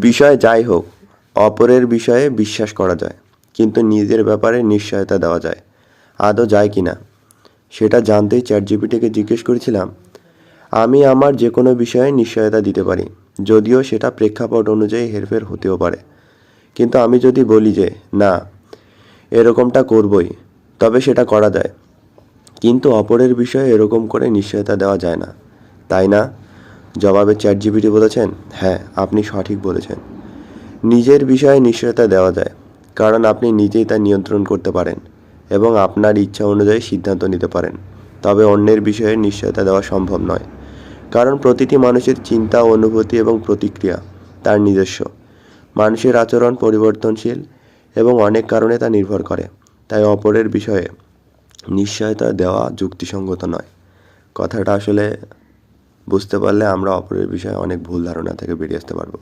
বিষয় যাই হোক, অপরের বিষয়ে বিশ্বাস করা যায়, কিন্তু নিজের ব্যাপারে নিশ্চয়তা দেওয়া যায়। আদৌ যায় কি না? সেটা জানতেই চ্যাট জিপিটিকে জিজ্ঞেস করেছিলাম। আমি আমার যে কোনো বিষয়ে নিশ্চয়তা দিতে পারি, যদিও সেটা প্রেক্ষাপট অনুযায়ী হেরফের হতেও পারে। কিন্তু আমি যদি বলি যে, না, এরকমটা করবই, তবে সেটা করা যায়। কিন্তু অপরের বিষয়ে এরকম করে নিশ্চয়তা দেওয়া যায় না, তাই না? জবাবে চ্যাট জিপিটি বলেছেন হ্যাঁ আপনি সঠিক বলেছেন। নিজের বিষয়ে নিশ্চয়তা দেওয়া যায়, কারণ আপনি নিজেই তা নিয়ন্ত্রণ করতে পারেন এবং আপনার ইচ্ছা অনুযায়ী সিদ্ধান্ত নিতে পারেন। তবে অন্যের বিষয়ে নিশ্চয়তা দেওয়া সম্ভব নয়, কারণ প্রতিটি মানুষের চিন্তা, অনুভূতি এবং প্রতিক্রিয়া তার নিজস্ব। মানুষের আচরণ পরিবর্তনশীল এবং অনেক কারণে তা নির্ভর করে, তাই অপরের বিষয়ে নিশ্চয়তা দেওয়া যুক্তিসঙ্গত নয়। কথাটা আসলে বুঝতে পারলে আমরা অপরের বিষয়ে অনেক ভুল ধারণা থেকে বেরিয়ে আসতে পারব।